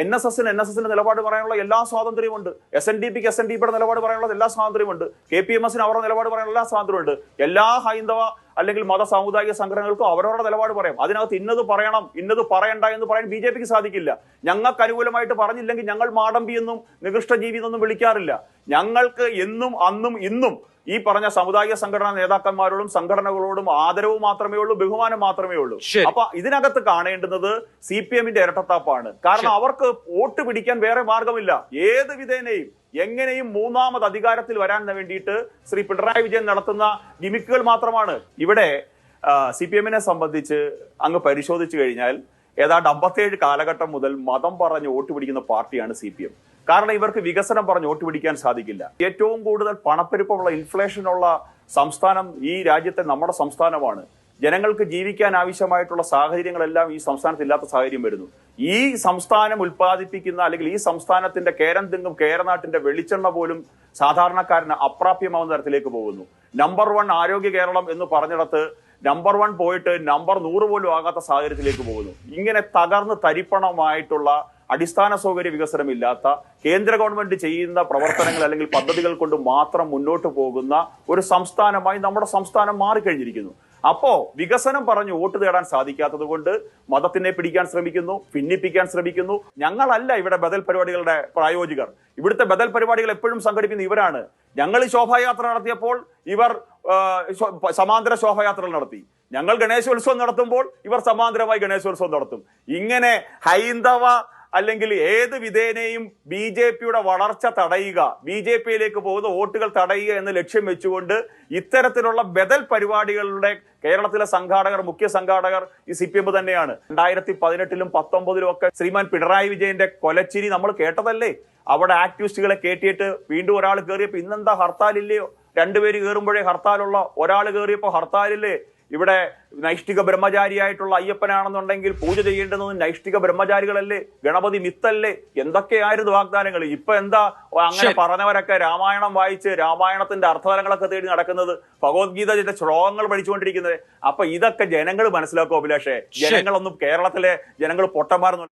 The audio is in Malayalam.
എൻ എസ് എസിന് എൻ എസ് എസിന്റെ നിലപാട് പറയാനുള്ള എല്ലാ സ്വാതന്ത്ര്യമുണ്ട്. എസ് എൻ ഡി പിക്ക് എസ് എൻ ഡി പിയുടെ നിലപാട് പറയാനുള്ള എല്ലാ സ്വാതന്ത്ര്യമുണ്ട്. കെ പി എം എസിന് അവരുടെ നിലപാട് പറയാനുള്ള എല്ലാ സ്വാതന്ത്ര്യമുണ്ട്. എല്ലാ ഹൈന്ദവ അല്ലെങ്കിൽ മത സാമുദായിക സംഘടനകൾക്കും അവരവരുടെ നിലപാട് പറയാം. അതിനകത്ത് ഇന്നത് പറയണം ഇന്നത് പറയണ്ട എന്ന് പറയാൻ ബി ജെ പിക്ക് സാധിക്കില്ല. ഞങ്ങൾക്ക് അനുകൂലമായിട്ട് പറഞ്ഞില്ലെങ്കിൽ ഞങ്ങൾ മാടമ്പി എന്നും നികൃഷ്ടജീവി എന്നൊന്നും വിളിക്കാറില്ല. ഞങ്ങൾക്ക് എന്നും അന്നും ഇന്നും ഈ പറഞ്ഞ സമുദായ സംഘടനാ നേതാക്കന്മാരോടും സംഘടനകളോടും ആദരവ് മാത്രമേ ഉള്ളൂ ബഹുമാനം മാത്രമേ ഉള്ളൂ. അപ്പൊ ഇതിനകത്ത് കാണേണ്ടുന്നത് സി പി എമ്മിന്റെ ഇരട്ടത്താപ്പാണ്. കാരണം അവർക്ക് വോട്ട് പിടിക്കാൻ വേറെ മാർഗമില്ല. ഏത് വിധേനയും എങ്ങനെയും മൂന്നാമത് അധികാരത്തിൽ വരാൻ വേണ്ടിയിട്ട് ശ്രീ പിണറായി വിജയൻ നടത്തുന്ന ഗിമിക്കുകൾ മാത്രമാണ്. ഇവിടെ സി പി എമ്മിനെ സംബന്ധിച്ച് അങ്ങ് പരിശോധിച്ചു കഴിഞ്ഞാൽ ഏതാണ്ട് അമ്പത്തേഴ് കാലഘട്ടം മുതൽ മതം പറഞ്ഞ് വോട്ട് പിടിക്കുന്ന പാർട്ടിയാണ് സി പി എം. കാരണം ഇവർക്ക് വികസനം പറഞ്ഞ് വോട്ട് പിടിക്കാൻ സാധിക്കില്ല. ഏറ്റവും കൂടുതൽ പണപ്പെരുപ്പമുള്ള ഇൻഫ്ലേഷനുള്ള സംസ്ഥാനം ഈ രാജ്യത്തെ നമ്മുടെ സംസ്ഥാനമാണ്. ജനങ്ങൾക്ക് ജീവിക്കാൻ ആവശ്യമായിട്ടുള്ള സാഹചര്യങ്ങളെല്ലാം ഈ സംസ്ഥാനത്ത് ഇല്ലാത്ത സാഹചര്യം വരുന്നു. ഈ സംസ്ഥാനം ഉൽപ്പാദിപ്പിക്കുന്ന അല്ലെങ്കിൽ ഈ സംസ്ഥാനത്തിന്റെ കേരം കേരനാട്ടിന്റെ വെളിച്ചെണ്ണ പോലും സാധാരണക്കാരന് അപ്രാപ്യമാവുന്ന തരത്തിലേക്ക് പോകുന്നു. നമ്പർ വൺ ആരോഗ്യ കേരളം എന്ന് പറഞ്ഞിടത്ത് നമ്പർ വൺ പോയിട്ട് നമ്പർ നൂറ് പോലും ആകാത്ത സാഹചര്യത്തിലേക്ക് പോകുന്നു. ഇങ്ങനെ തകർന്ന് തരിപ്പണമായിട്ടുള്ള അടിസ്ഥാന സൗകര്യ വികസനമില്ലാത്ത കേന്ദ്ര ഗവൺമെന്റ് ചെയ്യുന്ന പ്രവർത്തനങ്ങൾ അല്ലെങ്കിൽ പദ്ധതികൾ കൊണ്ട് മാത്രം മുന്നോട്ട് പോകുന്ന ഒരു സംസ്ഥാനമായി നമ്മുടെ സംസ്ഥാനം മാറിക്കഴിഞ്ഞിരിക്കുന്നു. അപ്പോ വികസനം പറഞ്ഞ് വോട്ട് തേടാൻ സാധിക്കാത്തത് കൊണ്ട് മതത്തിനെ പിടിക്കാൻ ശ്രമിക്കുന്നു ഭിന്നിപ്പിക്കാൻ ശ്രമിക്കുന്നു. ഞങ്ങളല്ല ഇവിടെ ബദൽ പരിപാടികളുടെ പ്രായോജികർ. ഇവിടുത്തെ ബദൽ പരിപാടികൾ എപ്പോഴും സംഘടിപ്പിക്കുന്ന ഇവരാണ്. ഞങ്ങൾ ശോഭായാത്ര നടത്തിയപ്പോൾ ഇവർ സമാന്തര ശോഭയാത്രകൾ നടത്തി. ഞങ്ങൾ ഗണേശോത്സവം നടത്തുമ്പോൾ ഇവർ സമാന്തരമായി ഗണേശോത്സവം നടത്തും. ഇങ്ങനെ ഹൈന്ദവ അല്ലെങ്കിൽ ഏത് വിധേനയും ബി ജെ പിയുടെ വളർച്ച തടയുക ബി ജെ പിയിലേക്ക് പോകുന്ന വോട്ടുകൾ തടയുക എന്ന് ലക്ഷ്യം വെച്ചുകൊണ്ട് ഇത്തരത്തിലുള്ള ബദൽ പരിപാടികളുടെ കേരളത്തിലെ സംഘാടകർ മുഖ്യ സംഘാടകർ ഈ സി പി എം തന്നെയാണ്. രണ്ടായിരത്തി പതിനെട്ടിലും പത്തൊമ്പതിലും ഒക്കെ ശ്രീമാൻ പിണറായി വിജയന്റെ കൊലച്ചിരി നമ്മൾ കേട്ടതല്ലേ? അവിടെ ആക്ടിവിസ്റ്റുകളെ കേട്ടിയിട്ട് വീണ്ടും ഒരാൾ കയറിയപ്പോ ഇന്നെന്താ ഹർത്താലില്ലയോ? രണ്ടുപേര് കയറുമ്പോഴേ ഹർത്താലുള്ള ഒരാൾ കയറിയപ്പോ ഹർത്താലില്ലേ? ഇവിടെ നൈഷ്ഠിക ബ്രഹ്മചാരിയായിട്ടുള്ള അയ്യപ്പനാണെന്നുണ്ടെങ്കിൽ പൂജ ചെയ്യേണ്ടുന്നത് നൈഷ്ഠിക ബ്രഹ്മചാരികളല്ലേ? ഗണപതി മിത്തല്ലേ? എന്തൊക്കെയായിരുന്നു വാഗ്ദാനങ്ങൾ? ഇപ്പൊ എന്താ അങ്ങനെ. പറഞ്ഞവരൊക്കെ രാമായണം വായിച്ച് രാമായണത്തിന്റെ അർത്ഥതലങ്ങളൊക്കെ തേടി നടക്കുന്നത് ഭഗവത്ഗീതയുടെ ശ്ലോകങ്ങൾ പഠിച്ചുകൊണ്ടിരിക്കുന്നത്. അപ്പൊ ഇതൊക്കെ ജനങ്ങൾ മനസ്സിലാക്കും അഭിലാഷേ. ജനങ്ങളൊന്നും കേരളത്തിലെ ജനങ്ങൾ പൊട്ടന്മാരൊന്നും